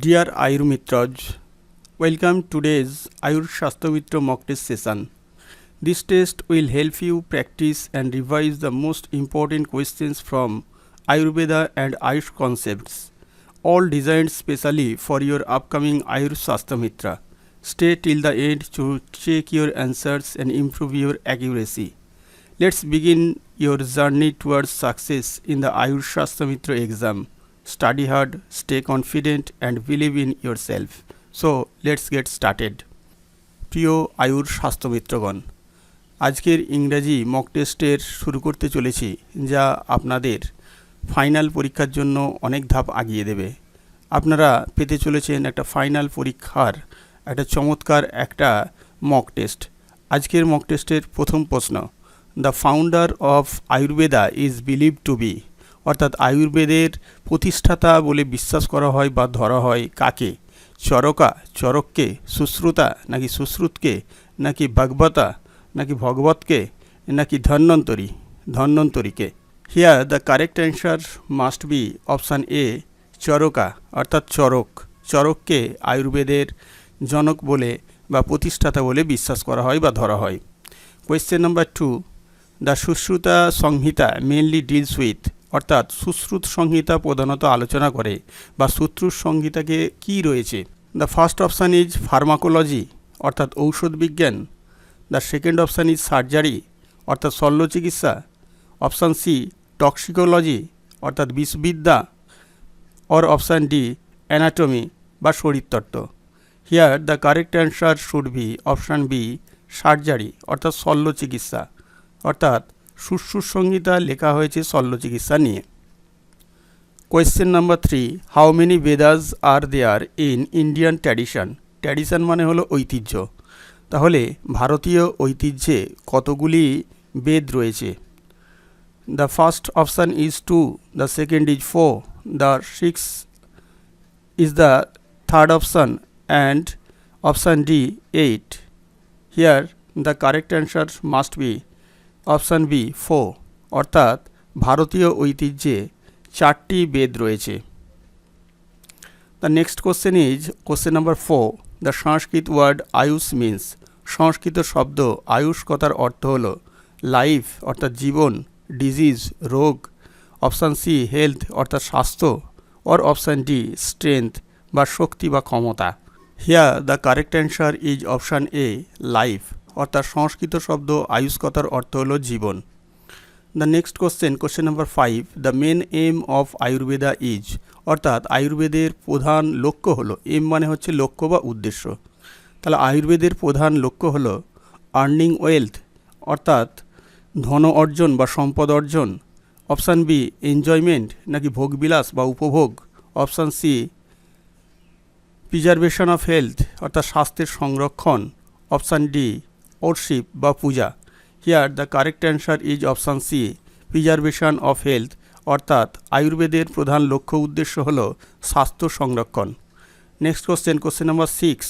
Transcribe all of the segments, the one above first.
Deer আয়ুর মিত্রজ welcome today's Ayur Swasthyamitra mock session this test will help you practice and revise the most important questions from Ayurveda and AYUSH concepts all design specially for your upcoming Ayur Swasthyamitra stay till the end to check your answers and improve your accuracy let's begin your journey towards success in the Ayur Swasthyamitra exam Study hard, stay confident, and believe in yourself. So, let's get started. প্রিয় আয়ুর স্বাস্থ্যমিত্রগণ আজকের ইংরাজি mock টেস্টের শুরু করতে চলেছি যা আপনাদের ফাইনাল পরীক্ষার জন্য অনেক ধাপ আগিয়ে দেবে আপনারা পেতে চলেছেন একটা ফাইনাল পরীক্ষার একটা চমৎকার একটা মক টেস্ট আজকের মক টেস্টের প্রথম প্রশ্ন the founder of Ayurveda is believe to be অর্থাৎ আয়ুর্বেদের প্রতিষ্ঠাতা বলে বিশ্বাস করা হয় বা ধরা হয় কাকে? চরকা, চরককে, সুশ্রুতা, নাকি সুশ্রুতকে, নাকি ভগবতা, নাকি ভগবতকে, নাকি Dhanvantari, ধন্বন্তরীকে? Here the correct answer must be option A Charaka, অর্থাৎ চরক। চরককে আয়ুর্বেদের জনক বলে বা প্রতিষ্ঠাতা বলে বিশ্বাস করা হয় বা ধরা হয়। Question number two the Sushruta Samhita mainly deals with অর্থাৎ সুশ্রুত সংহিতা প্রধানত আলোচনা করে, বা সুশ্রুত সংহিতাকে কি রয়েছে? The first option is pharmacology অর্থাৎ ঔষধ বিজ্ঞান। The second option is surgery অর্থাৎ শল্য চিকিৎসা অপশান সি টক্সিকোলজি অর্থাৎ বিষবিদ্যা। অর অপশান ডি অ্যানাটমি বা শরীরতত্ত্ব। Here the correct answer should be option B surgery অর্থাৎ শল্য চিকিৎসা অর্থাৎ সুশ্রুত সংহিতা লেখা হয়েছে শল্য চিকিৎসা নিয়ে। Question number three how many Vedas are there in Indian tradition tradition মানে হলো ঐতিহ্য। তাহলে ভারতীয় ঐতিহ্যে কতগুলি বেদ রয়েছে? The first option is two the second is four the six is the third option and option D eight here the correct answer must be option B, four, অর্থাৎ ভারতীয় ঐতিহ্যে চারটি বেদ রয়েছে। The next question is question number four the Sanskrit word Ayush means Sanskrit শব্দ আয়ুষ কথার অর্থ হল লাইফ অর্থাৎ জীবন ডিজিজ রোগ। অপশান সি হেলথ অর্থাৎ স্বাস্থ্য। অর অপশান ডি স্ট্রেংথ বা শক্তি বা ক্ষমতা। Here the correct answer is option A life অর্থাৎ সংস্কৃত শব্দ আয়ুষ কথার অর্থ হলো জীবন। The next question question number five the main aim of Ayurveda is অর্থাৎ আয়ুর্বেদের প্রধান লক্ষ্য হলো এম মানে হচ্ছে লক্ষ্য বা উদ্দেশ্য। তাহলে আয়ুর্বেদের প্রধান লক্ষ্য হলো আর্নিং ওয়েলথ অর্থাৎ ধন অর্জন বা সম্পদ অর্জন। অপশান বি এনজয়মেন্ট নাকি ভোগবিলাস বা উপভোগ। Option C preservation of health অর্থাৎ স্বাস্থ্যের সংরক্ষণ। অপশান ডি ওরশিপ বা পূজা। Here the correct answer is option C preservation of health অর্থাৎ আয়ুর্বেদের প্রধান লক্ষ্য উদ্দেশ্য হল স্বাস্থ্য সংরক্ষণ। Next question question number six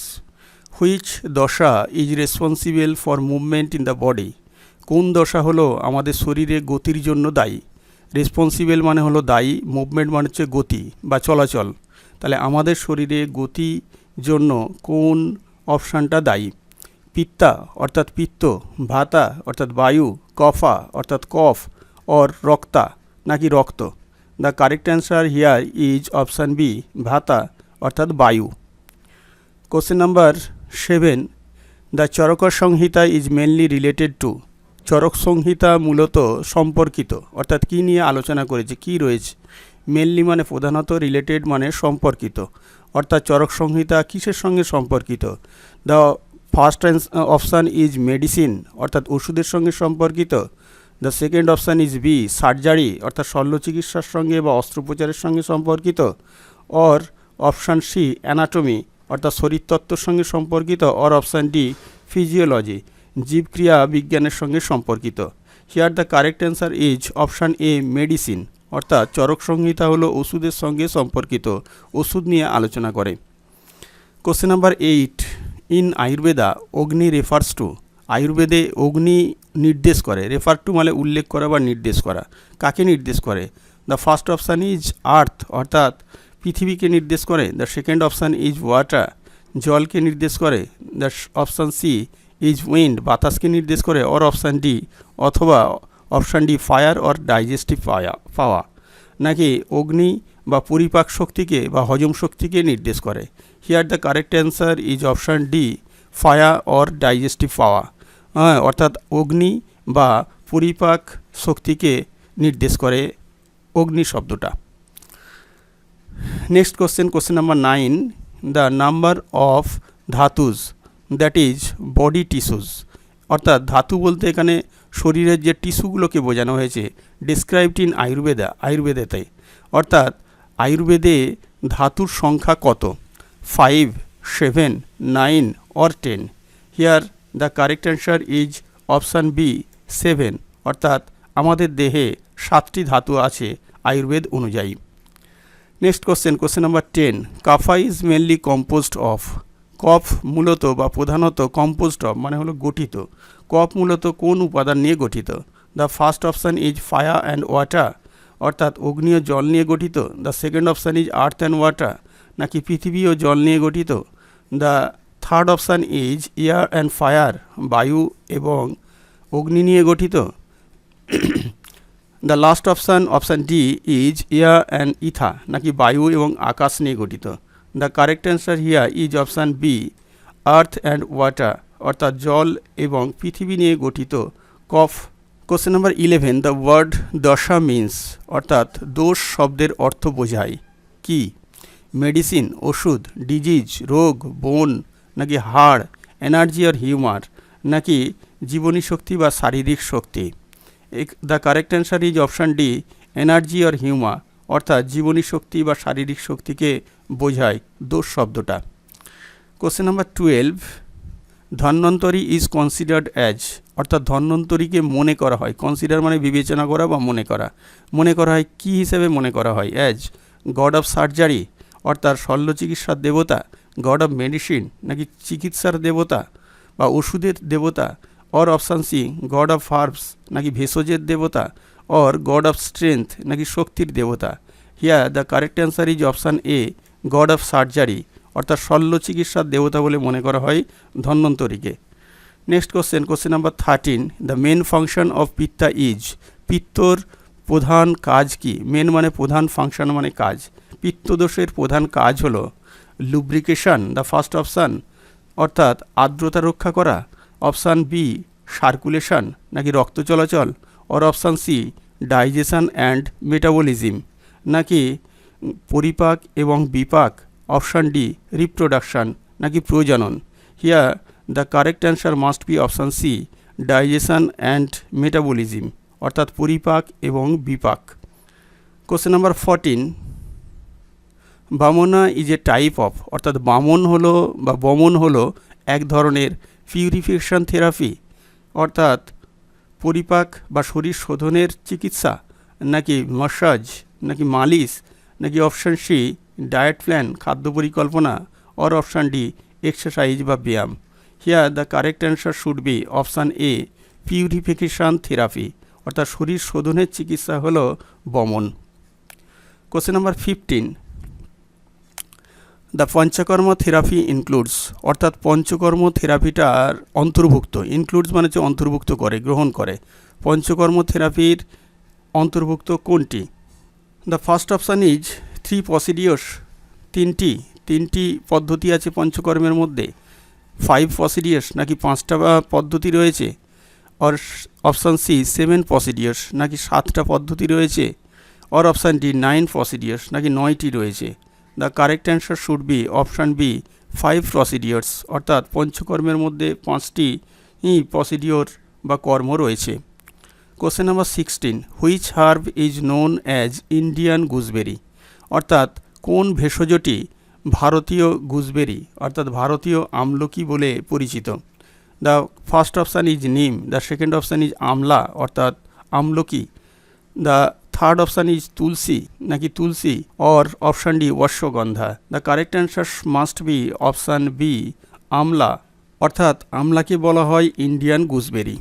which dosha is responsible for movement in the body কোন দশা হলো আমাদের শরীরে গতির জন্য দায়ী? রেসপন্সিবল মানে হলো দায়ী মুভমেন্ট মানে হচ্ছে গতি বা চলাচল। তাহলে আমাদের শরীরে গতি জন্য কোন অপশানটা দায়ী? পিত্তা, অর্থাৎ পিত্ত, ভাতা, অর্থাৎ বায়ু, কফা, অর্থাৎ কফ, অর রক্তা, নাকি রক্ত। The correct answer here is option B vata, অর্থাৎ বায়ু। Question number seven the Charaka Samhita is mainly related to Charaka Samhita মূলত সম্পর্কিত, অর্থাৎ কী নিয়ে আলোচনা করেছে, কী রয়েছে। মেনলি মানে প্রধানত রিলেটেড মানে সম্পর্কিত, অর্থাৎ চরক সংহিতা কিসের সঙ্গে সম্পর্কিত? The first option is medicine অর্থাৎ ওষুধের সঙ্গে সম্পর্কিত। The second option is B surgery অর্থাৎ শল্য চিকিৎসার সঙ্গে বা অস্ত্রোপচারের সঙ্গে সম্পর্কিত। অর অপশান সি অ্যানাটমি অর্থাৎ শরীরতত্ত্বর সঙ্গে সম্পর্কিত। অর অপশান ডি ফিজিওলজি জীবক্রিয়া বিজ্ঞানের সঙ্গে সম্পর্কিত। Here the correct answer is option A medicine অর্থাৎ চরক সংহিতা হলো ওষুধের সঙ্গে সম্পর্কিত। ওষুধ নিয়ে আলোচনা করে। Question number eight in Ayurveda agni refers to. আয়ুর্বেদে অগ্নি নির্দেশ করে। রেফার টু মানে উল্লেখ করা বা নির্দেশ করা। কাকে নির্দেশ করে? The first option is earth অর্থাৎ পৃথিবীকে নির্দেশ করে। The second option is water জলকে নির্দেশ করে। The option C is wind বাতাসকে নির্দেশ করে। অর অপশান ডি অথবা option D fire or digestive power power. নাকি অগ্নি বা পরিপাক শক্তিকে বা হজম শক্তিকে নির্দেশ করে। Here the correct answer is option D fire or digestive power হ্যাঁ অর্থাৎ অগ্নি বা পরিপাক শক্তিকে নির্দেশ করে অগ্নি শব্দটা। Next question question number nine the number of dhatus that is body tissues অর্থাৎ ধাতু বলতে এখানে শরীরের যে টিস্যুগুলোকে বোঝানো হয়েছে ডিসক্রাইবড ইন আয়ুর্বেদা আয়ুর্বেদেতে অর্থাৎ আয়ুর্বেদে ধাতুর সংখ্যা কত? Five seven nine or ten here the correct answer is option B seven অর্থাৎ আমাদের দেহে সাতটি ধাতু আছে আয়ুর্বেদ অনুযায়ী। Next question question number ten kapha is mainly composed of কফ মূলত বা প্রধানত কম্পোজড অফ মানে হলো গঠিত। কফ মূলত কোন উপাদান নিয়ে গঠিত? The first option is fire and water অর্থাৎ অগ্নি ও জল নিয়ে গঠিত। The second option is earth and water নাকি পৃথিবী ও জল নিয়ে গঠিত? The third option is air and fire, বায়ু এবং অগ্নি নিয়ে গঠিত। The last option option D is air and ether, নাকি বায়ু এবং আকাশ নিয়ে গঠিত। The correct answer here is option B, earth and water, অর্থাৎ জল এবং পৃথিবী নিয়ে গঠিত। কফ, question number eleven, the word dosha means, অর্থাৎ দোষ শব্দের অর্থ বোঝায়। কি? মেডিসিন, ওষুধ, ডিজিজ, রোগ, বোন, নাকি হাড়, এনার্জি আর হিউমার, নাকি জীবনী শক্তি বা শারীরিক শক্তি? The correct answer is option D, energy or humour অর্থাৎ জীবনী শক্তি বা শারীরিক শক্তিকে বোঝায় দোষ শব্দটা। Question number twelve Dhanvantari is considered as অর্থাৎ ধন্বন্তরীকে মনে করা হয়। কনসিডার মানে বিবেচনা করা বা মনে করা। মনে করা হয় কী হিসেবে মনে করা হয়? অ্যাজ গড অফ সার্জারি অর্থাৎ শল্য চিকিৎসার দেবতা গড অফ মেডিসিন নাকি চিকিৎসার দেবতা বা ওষুধের দেবতা or option C god of herbs নাকি ভেষজের দেবতা অর গড অফ স্ট্রেংথ নাকি শক্তির দেবতা। Here the correct answer is option A god of surgery অর্থাৎ শল্য চিকিৎসার দেবতা বলে মনে করা হয় ধন্বন্তরীকে। Next question question number thirteen the main function of pitta is পিত্তর প্রধান কাজ কি? মেন মানে প্রধান ফাংশন মানে কাজ। পিত্তদোষের প্রধান কাজ হলো লুব্রিকেশন দ্য ফার্স্ট অপশান অর্থাৎ আর্দ্রতা রক্ষা করা। অপশান বি সার্কুলেশন নাকি রক্ত চলাচল or option C digestion and metabolism নাকি পরিপাক এবং বিপাক। অপশান ডি রিপ্রোডাকশান নাকি প্রজনন। Here the correct answer must be option C digestion and metabolism অর্থাৎ পরিপাক এবং বিপাক। Question number fourteen vamana is a type of অর্থাৎ বামন হলো বা বমন হলো এক ধরনের পিউরিফিকেশন থেরাপি অর্থাৎ পরিপাক বা শরীর শোধনের চিকিৎসা, নাকি মাসাজ নাকি মালিশ, নাকি অপশান সি ডায়েট প্ল্যান খাদ্য পরিকল্পনা অর অপশান ডি এক্সারসাইজ বা ব্যায়াম। Here the correct answer should be option A purification therapy অর্থাৎ শরীর শোধনের চিকিৎসা হলো বমন। Question number fifteen the panchakarma therapy includes অর্থাৎ পঞ্চকর্ম থেরাপিটার অন্তর্ভুক্ত ইনক্লুডস মানে হচ্ছে অন্তর্ভুক্ত করে, গ্রহণ করে। পঞ্চকর্ম থেরাপির অন্তর্ভুক্ত কোনটি? The first option is three procedures তিনটি তিনটি পদ্ধতি আছে পঞ্চকর্মের মধ্যে। ফাইভ প্রসিডিওর্স নাকি পাঁচটা পদ্ধতি রয়েছে? Or option C seven procedures নাকি সাতটা পদ্ধতি রয়েছে? Or option D nine procedures নাকি নয়টি রয়েছে? The correct answer should be option B five procedures অর্থাৎ পঞ্চকর্মের মধ্যে পাঁচটি প্রসিডিওর বা কর্ম রয়েছে। Question number sixteen which herb is known as Indian gooseberry অর্থাৎ কোন ভেষজটি ভারতীয় গুজবেরি অর্থাৎ ভারতীয় আমলকি বলে পরিচিত? The first option is neem the second option is amla, অর্থাৎ আমলকি। The third option is tulsi নাকি তুলসী or option D ashwagandha the correct answer must be option B amla অর্থাৎ আমলাকে বলা হয় Indian gooseberry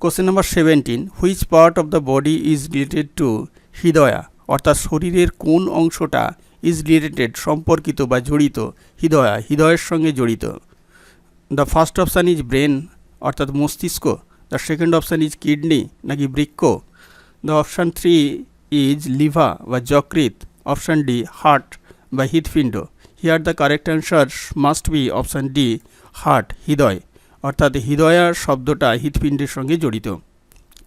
question number seventeen which part of the body is related to hridaya? অর্থাৎ শরীরের কোন অংশটা is related সম্পর্কিত বা জড়িত? হৃদয়া, হৃদয়ের সঙ্গে জড়িত। The first option is brain অর্থাৎ মস্তিষ্ক। The second option is kidney নাকি বৃক্ষ? The option three is liver বা যকৃত অপশান ডি হার্ট বা হৃৎপিণ্ড here the correct answer must be option D heart হৃদয় অর্থাৎ হৃদয়া শব্দটা হৃৎপিণ্ডের সঙ্গে জড়িত।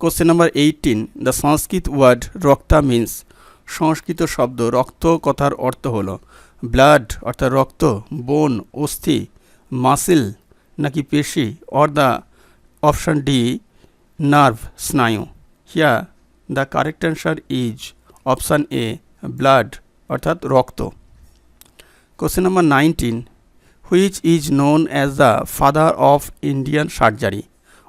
Question number eighteen the Sanskrit word rakta means Sanskrit শব্দ রক্ত কথার অর্থ হলো ব্লাড অর্থাৎ রক্ত বোন অস্থি মাসেল নাকি পেশি or the option D nerve স্নায়ু। Here the correct answer is option A blood অর্থাৎ রক্ত। Question number nineteen which is known as the father of Indian surgery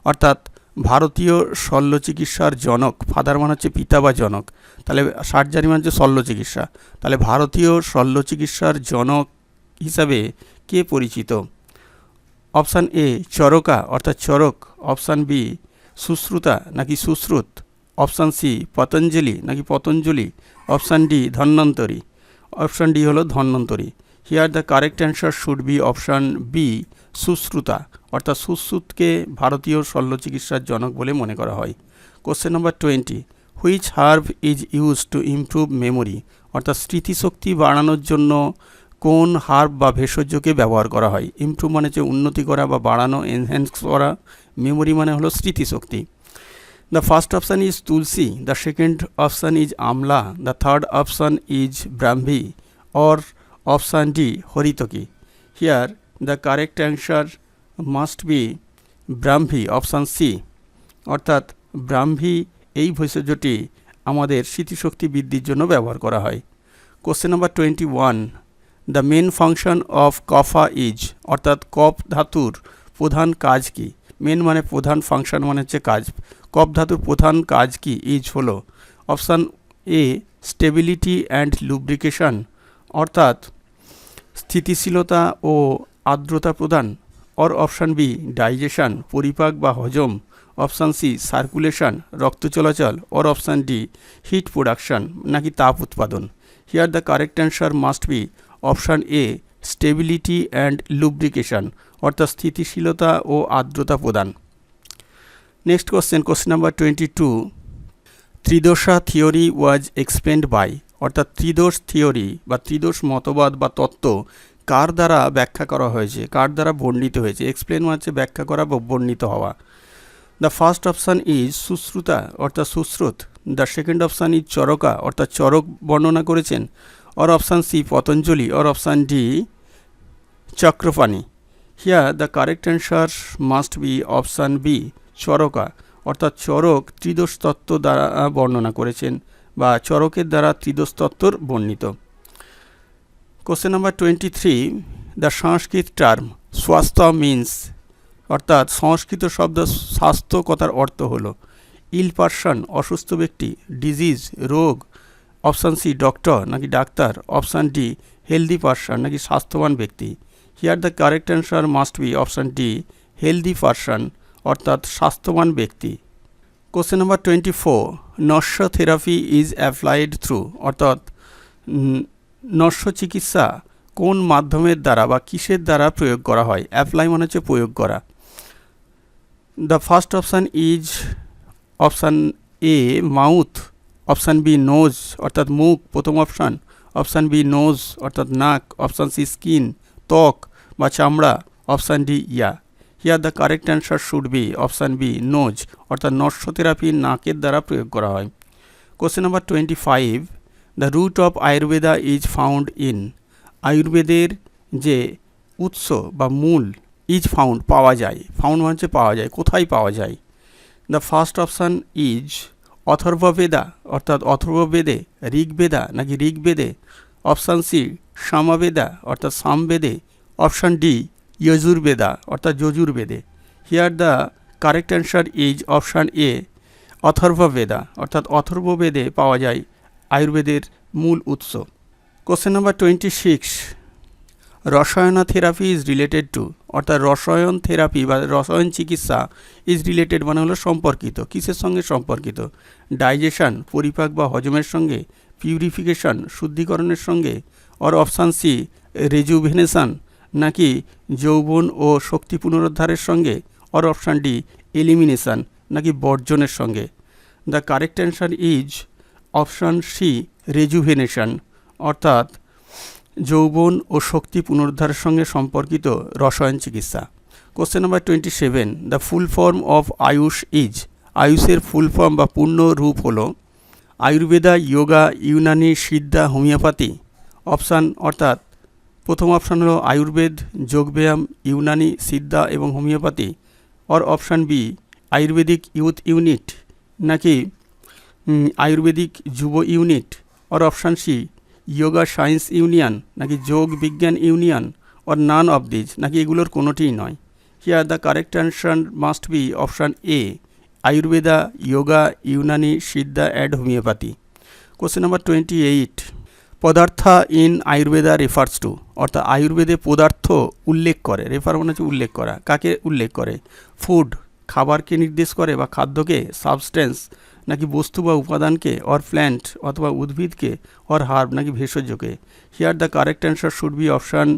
অর্থাৎ ভারতীয় শল্য চিকিৎসার জনক ফাদার মানে হচ্ছে পিতা বা জনক। তাহলে সার্জারি মানে হচ্ছে শল্য চিকিৎসা তাহলে ভারতীয় শল্য চিকিৎসার জনক হিসাবে কে পরিচিত? অপশান এ চরকা, অর্থাৎ চরক। অপশান বি সুশ্রুতা, নাকি সুশ্রুত? অপশান সি, পতঞ্জলি, নাকি Patanjali? Option D, Dhanvantari. Option D হলো Dhanvantari. Here the correct answer should be option B Sushruta. অর্থাৎ সুশ্রুতকে ভারতীয় শল্য চিকিৎসার জনক বলে মনে করা হয়। Question number twenty which herb is use to improve memory অর্থাৎ স্মৃতিশক্তি বাড়ানোর জন্য কোন হার্ব বা ভেষজকে ব্যবহার করা হয়? ইমপ্রুভ মানে হচ্ছে উন্নতি করা বা বাড়ানো এনহ্যান্স করা। মেমোরি মানে হলো স্মৃতিশক্তি। The first option is tulsi the second option is amla the third option is Brahmi or option D haritaki here the correct answer must be Brahmi option C অর্থাৎ ব্রাহ্মী এই ভেষজটি আমাদের স্মৃতিশক্তি বৃদ্ধির জন্য ব্যবহার করা হয়। Question number twenty one the main function of kapha is অর্থাৎ কফ ধাতুর প্রধান কাজ কি? মেন মানে প্রধান ফাংশন মানে হচ্ছে কাজ। কফ ধাতুর প্রধান কাজ কি? ইজ হলো option A, stability and lubrication, অর্থাৎ স্থিতিশীলতা ও আর্দ্রতা প্রদান, অর অপশান বি, ডাইজেশন, পরিপাক বা হজম, অপশান সি, সার্কুলেশন, রক্ত চলাচল, or option D, heat production, নাকি তাপ উৎপাদন। Here the correct answer must be option A, stability and lubrication, অর্থাৎ স্থিতিশীলতা ও আর্দ্রতা প্রদান। Next question question number twenty two tridosha theory was explained by অর্থাৎ ত্রিদোষ থিওরি বা ত্রিদোষ মতবাদ বা তত্ত্ব কার দ্বারা ব্যাখ্যা করা হয়েছে, কার দ্বারা বর্ণিত হয়েছে? এক্সপ্লেন হচ্ছে ব্যাখ্যা করা বা বর্ণিত হওয়া। The first option is Sushruta, অর্থাৎ Sushruta. The second option is Charaka, অর্থাৎ চরক বর্ণনা করেছেন। Or option C Patanjali. Or option D Chakrapani. Here the correct answer must be option B Charaka, অর্থাৎ চরক ত্রিদোষ তত্ত্ব দ্বারা বর্ণনা করেছেন বা চরকের দ্বারা ত্রিদোষ তত্ত্বর বর্ণিত। Question number twenty three the Sanskrit term swasthya means অর্থাৎ সংস্কৃত শব্দ স্বাস্থ্য কথার অর্থ হলো ইল পার্সন অসুস্থ ব্যক্তি ডিজিজ রোগ অপশান সি ডক্টর নাকি ডাক্তার অপশান ডি হেলদি পার্সন নাকি স্বাস্থ্যবান ব্যক্তি। Here the correct answer must be option D healthy person অর্থাৎ স্বাস্থ্যবান ব্যক্তি। Question number twenty four nasya therapy is applied through অর্থাৎ নস্য চিকিৎসা কোন মাধ্যমের দ্বারা বা কিসের দ্বারা প্রয়োগ করা হয়? অ্যাপ্লাই মানে হচ্ছে প্রয়োগ করা। The first option is option A mouth option B nose অর্থাৎ মুখ, প্রথম অপশান অপশান বি নোজ অর্থাৎ নাক অপশান সি স্কিন ত্বক বা চামড়া option D ear here the correct answer should be option B nose অর্থাৎ নস্য থেরাপি নাকের দ্বারা প্রয়োগ করা হয়। Question number twenty five the root of Ayurveda is found in আয়ুর্বেদের যে উৎস বা মূল ইজ ফাউন্ড পাওয়া যায়। ফাউন্ড মানে পাওয়া যায়, কোথায় পাওয়া যায়? The first option is Atharvaveda, অর্থাৎ অথর্ববেদে ঋগ্বেদা নাকি ঋগ্বেদে। অপশান সি সামবেদা, অর্থাৎ সামবেদে। অপশান ডি যজুর্বেদা, অর্থাৎ যজুর্বেদে। Here the correct answer is option A Atharvaveda, অর্থাৎ অথর্ববেদে পাওয়া যায় আয়ুর্বেদের মূল উৎস। Question number twenty six Rasayana therapy is related to অর্থাৎ রসায়ন থেরাপি বা রসায়ন চিকিৎসা ইজ রিলেটেড মানে হলো সম্পর্কিত, কিসের সঙ্গে সম্পর্কিত? ডাইজেশন পরিপাক বা হজমের সঙ্গে পিউরিফিকেশন শুদ্ধিকরণের সঙ্গে অর অপশান সি রেজুভেনেশন নাকি যৌবন ও শক্তি পুনরুদ্ধারের সঙ্গে? অর অপশান ডি এলিমিনেশন নাকি বর্জনের সঙ্গে? The correct answer is option C rejuvenation অর্থাৎ যৌবন ও শক্তি পুনরুদ্ধারের সঙ্গে সম্পর্কিত রসায়ন চিকিৎসা। Question number twenty seven the full form of AYUSH is আয়ুষের ফুল ফর্ম বা পূর্ণ রূপ হলো Ayurveda yoga Unani, Siddha, homeopathy. Option অর্থাৎ প্রথম অপশান হলো আয়ুর্বেদ, যোগব্যায়াম, ইউনানি, সিদ্ধা এবং homeopathy. Or option B, Ayurvedic youth unit, নাকি আয়ুর্বেদিক যুব unit. Or option C yoga science union, নাকি যোগ বিজ্ঞান union. Or none of these, নাকি এগুলোর কোনোটিই নয়। Here the correct answer must be option A Ayurveda yoga Unani, Siddha and homeopathy. Question number twenty eight Padartha in Ayurveda refers to অর্থাৎ আয়ুর্বেদে পদার্থ উল্লেখ করে রেফার মানে হচ্ছে উল্লেখ করা, কাকে উল্লেখ করে? ফুড খাবারকে নির্দেশ করে বা খাদ্যকে সাবস্টেন্স নাকি বস্তু বা উপাদানকে অর প্ল্যান্ট অথবা উদ্ভিদকে অর হার্ব নাকি ভেষজকে। Here the correct answer should be option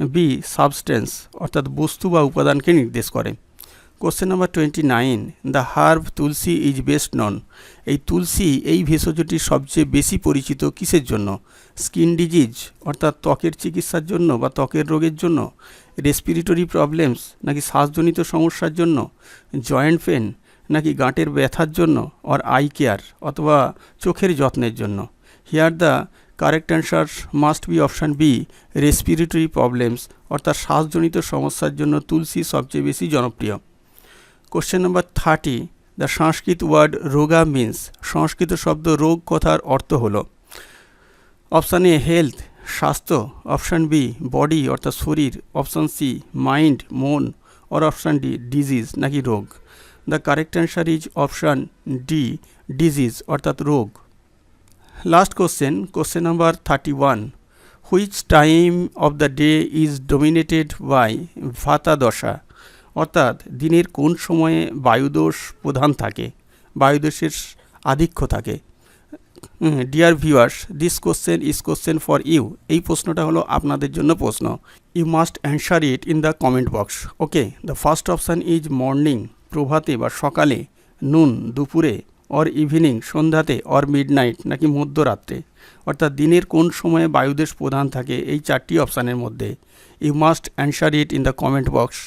B substance অর্থাৎ বস্তু বা উপাদানকে নির্দেশ করে। Question number twenty nine the herb tulsi is best known এই তুলসী এই ভেষজটি সবচেয়ে বেশি পরিচিত কিসের জন্য? স্কিন ডিজিজ অর্থাৎ ত্বকের চিকিৎসার জন্য বা ত্বকের রোগের জন্য? রেসপিরেটরি প্রবলেমস নাকি শ্বাসজনিত সমস্যার জন্য? জয়েন্ট পেন নাকি গাঁটের ব্যথার জন্য? অর আই কেয়ার অথবা চোখের যত্নের জন্য? Here the correct answer must be option B respiratory problems অর্থাৎ শ্বাসজনিত সমস্যার জন্য তুলসী সবচেয়ে বেশি জনপ্রিয়। Question number thirty the Sanskrit word roga means Sanskrit শব্দ রোগ কথার অর্থ হলো। অপশান এ হেলথ স্বাস্থ্য। অপশান বি বডি অর্থাৎ শরীর। অপশান সি মাইন্ড মন। অর অপশান ডি ডিজিজ নাকি রোগ। The correct answer is option D disease অর্থাৎ রোগ। Last question question number thirty one which time of the day is dominated by vata dosha অর্থাৎ দিনের কোন সময়ে বায়ুদোষ প্রধান থাকে, বায়ুদোষের আধিক্য থাকে। Dear viewers this question is question for you এই প্রশ্নটা হলো আপনাদের জন্য প্রশ্ন। You must answer it in the comment box okay the first option is morning প্রভাতে বা সকালে নুন দুপুরে অর ইভিনিং সন্ধ্যাতে অর মিডনাইট নাকি মধ্যরাত্রে। অর্থাৎ দিনের কোন সময়ে বায়ুদেশ প্রধান থাকে এই চারটি অপশানের মধ্যে। You must answer it in the comment box